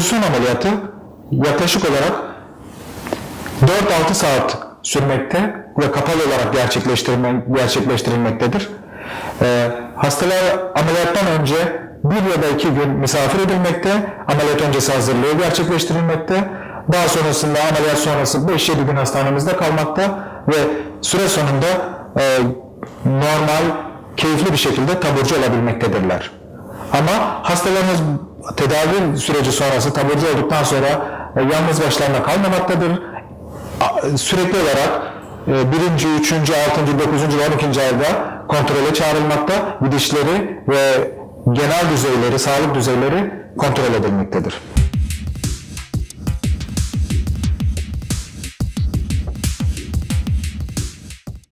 Depozisyon ameliyatı yaklaşık olarak 4-6 saat sürmekte ve kapalı olarak gerçekleştirme, gerçekleştirilmektedir. Ee, hastalar ameliyattan önce bir ya da iki gün misafir edilmekte, ameliyat öncesi hazırlığı gerçekleştirilmekte, daha sonrasında ameliyat sonrası 5-7 gün hastanemizde kalmakta ve süre sonunda e, normal, keyifli bir şekilde taburcu olabilmektedirler. Ama hastalarımız tedavi süreci sonrası taburcu olduktan sonra e, yalnız başlarına kalmamaktadır. Sürekli olarak e, birinci, üçüncü, altıncı, dokuzuncu ve on ikinci ayda kontrole çağrılmakta, gidişleri ve genel düzeyleri, sağlık düzeyleri kontrol edilmektedir.